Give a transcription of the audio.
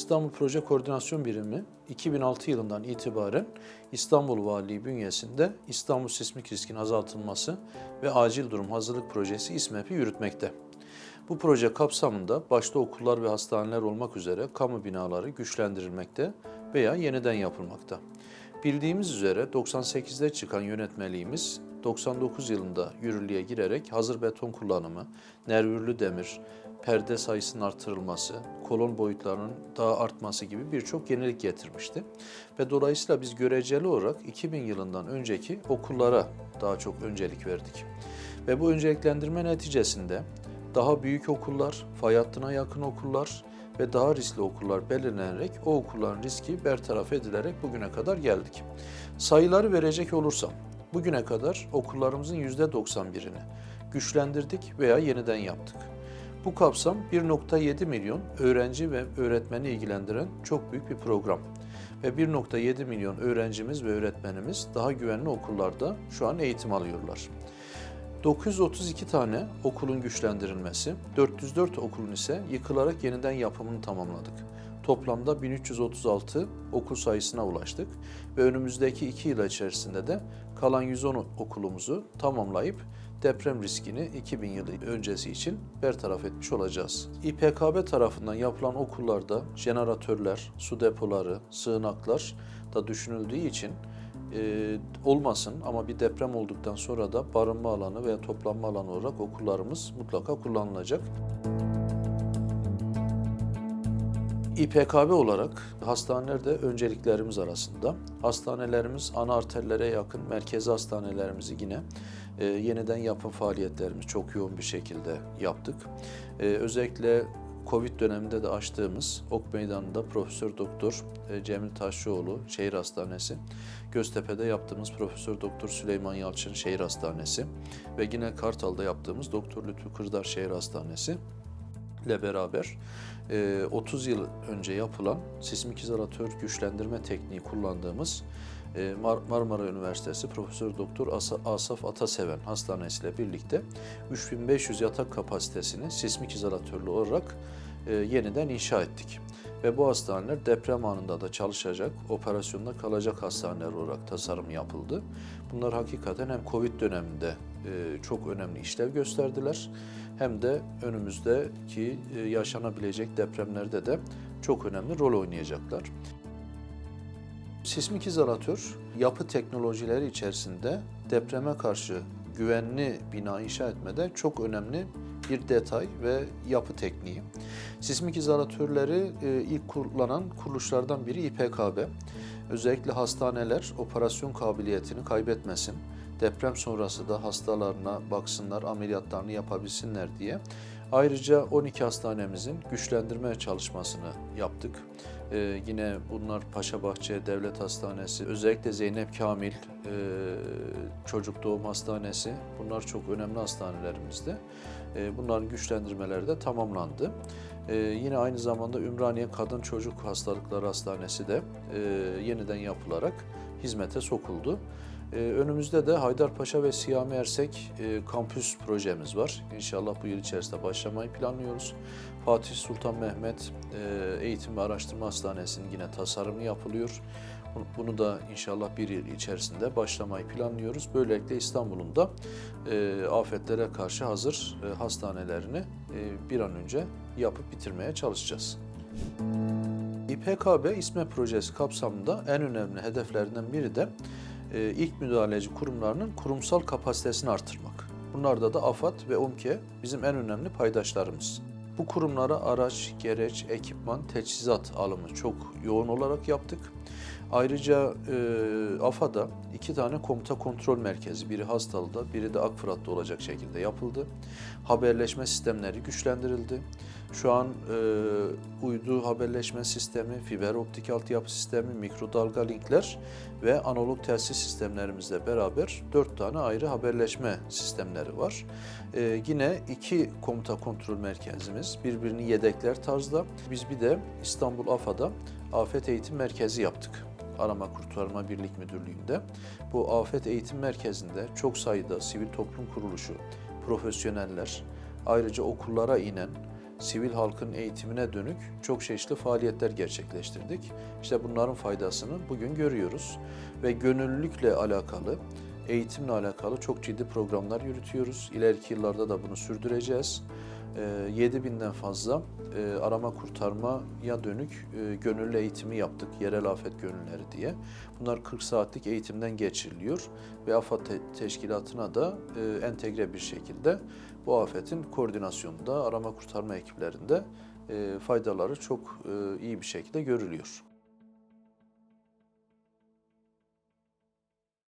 İstanbul Proje Koordinasyon Birimi 2006 yılından itibaren İstanbul Valiliği bünyesinde İstanbul Sismik Riskin Azaltılması ve Acil Durum Hazırlık Projesi İSMEP'i yürütmekte. Bu proje kapsamında başta okullar ve hastaneler olmak üzere kamu binaları güçlendirilmekte veya yeniden yapılmakta. Bildiğimiz üzere 98'de çıkan yönetmeliğimiz 99 yılında yürürlüğe girerek hazır beton kullanımı, nervürlü demir, perde sayısının artırılması, kolon boyutlarının daha artması gibi birçok yenilik getirmişti. Ve dolayısıyla biz göreceli olarak 2000 yılından önceki okullara daha çok öncelik verdik. Ve bu önceliklendirme neticesinde daha büyük okullar, fay hattına yakın okullar ve daha riskli okullar belirlenerek o okulların riski bertaraf edilerek bugüne kadar geldik. Sayıları verecek olursam, bugüne kadar okullarımızın %91'ini güçlendirdik veya yeniden yaptık. Bu kapsam 1.7 milyon öğrenci ve öğretmeni ilgilendiren çok büyük bir program. Ve 1.7 milyon öğrencimiz ve öğretmenimiz daha güvenli okullarda şu an eğitim alıyorlar. 932 tane okulun güçlendirilmesi, 404 okulun ise yıkılarak yeniden yapımını tamamladık. Toplamda 1336 okul sayısına ulaştık ve önümüzdeki 2 yıl içerisinde de kalan 110 okulumuzu tamamlayıp deprem riskini 2000 yılı öncesi için bertaraf etmiş olacağız. İPKB tarafından yapılan okullarda jeneratörler, su depoları, sığınaklar da düşünüldüğü için e, olmasın ama bir deprem olduktan sonra da barınma alanı veya toplanma alanı olarak okullarımız mutlaka kullanılacak. İPKB olarak hastanelerde önceliklerimiz arasında. Hastanelerimiz ana arterlere yakın merkezi hastanelerimizi yine e, yeniden yapım faaliyetlerimizi çok yoğun bir şekilde yaptık. E, özellikle Covid döneminde de açtığımız Ok Meydanı'nda Profesör Doktor e, Cemil Taşçıoğlu Şehir Hastanesi, Göztepe'de yaptığımız Profesör Doktor Süleyman Yalçın Şehir Hastanesi ve yine Kartal'da yaptığımız Doktor Lütfü Kırdar Şehir Hastanesi ile beraber e, 30 yıl önce yapılan sismik izolatör güçlendirme tekniği kullandığımız e, Mar- Marmara Üniversitesi Profesör Doktor Asa- Asaf Ataseven Hastanesi ile birlikte 3500 yatak kapasitesini sismik izolatörlü olarak e, yeniden inşa ettik. Ve bu hastaneler deprem anında da çalışacak, operasyonda kalacak hastaneler olarak tasarım yapıldı. Bunlar hakikaten hem Covid döneminde e, çok önemli işlev gösterdiler hem de önümüzdeki e, yaşanabilecek depremlerde de çok önemli rol oynayacaklar. Sismik izolatör yapı teknolojileri içerisinde depreme karşı güvenli bina inşa etmede çok önemli bir detay ve yapı tekniği. Sismik izolatörleri e, ilk kullanan kuruluşlardan biri İPKB. Özellikle hastaneler operasyon kabiliyetini kaybetmesin, deprem sonrası da hastalarına baksınlar, ameliyatlarını yapabilsinler diye. Ayrıca 12 hastanemizin güçlendirme çalışmasını yaptık. Ee, yine bunlar Paşabahçe Devlet Hastanesi, özellikle Zeynep Kamil e, Çocuk Doğum Hastanesi. Bunlar çok önemli hastanelerimizde. E, bunların güçlendirmeleri de tamamlandı. E, yine aynı zamanda Ümraniye Kadın Çocuk Hastalıkları Hastanesi de e, yeniden yapılarak hizmete sokuldu. Ee, önümüzde de Haydarpaşa ve Siyami Ersek e, kampüs projemiz var. İnşallah bu yıl içerisinde başlamayı planlıyoruz. Fatih Sultan Mehmet e, Eğitim ve Araştırma Hastanesi'nin yine tasarımı yapılıyor. Bunu- da inşallah bir yıl içerisinde başlamayı planlıyoruz. Böylelikle İstanbul'un da e, afetlere karşı hazır hastanelerini bir an önce yapıp bitirmeye çalışacağız. İPKB İSME projesi kapsamında en önemli hedeflerinden biri de e, ilk müdahaleci kurumlarının kurumsal kapasitesini artırmak. Bunlarda da AFAD ve OMKE bizim en önemli paydaşlarımız. Bu kurumlara araç, gereç, ekipman, teçhizat alımı çok yoğun olarak yaptık. Ayrıca e, AFAD'a iki tane komuta kontrol merkezi, biri Hastalı'da, biri de Akfırat'ta olacak şekilde yapıldı. Haberleşme sistemleri güçlendirildi. Şu an e, uydu haberleşme sistemi, fiber optik altyapı sistemi, mikrodalga linkler ve analog telsiz sistemlerimizle beraber dört tane ayrı haberleşme sistemleri var. E, yine iki komuta kontrol merkezimiz birbirini yedekler tarzda. Biz bir de İstanbul AFA'da Afet Eğitim Merkezi yaptık. Arama Kurtarma Birlik Müdürlüğü'nde. Bu Afet Eğitim Merkezi'nde çok sayıda sivil toplum kuruluşu, profesyoneller, ayrıca okullara inen sivil halkın eğitimine dönük çok çeşitli faaliyetler gerçekleştirdik. İşte bunların faydasını bugün görüyoruz ve gönüllülükle alakalı, eğitimle alakalı çok ciddi programlar yürütüyoruz. İleriki yıllarda da bunu sürdüreceğiz. 7000'den fazla e, arama kurtarmaya dönük e, gönüllü eğitimi yaptık. Yerel afet gönülleri diye. Bunlar 40 saatlik eğitimden geçiriliyor ve AFAD te- teşkilatına da e, entegre bir şekilde bu afetin koordinasyonunda arama kurtarma ekiplerinde faydaları çok iyi bir şekilde görülüyor.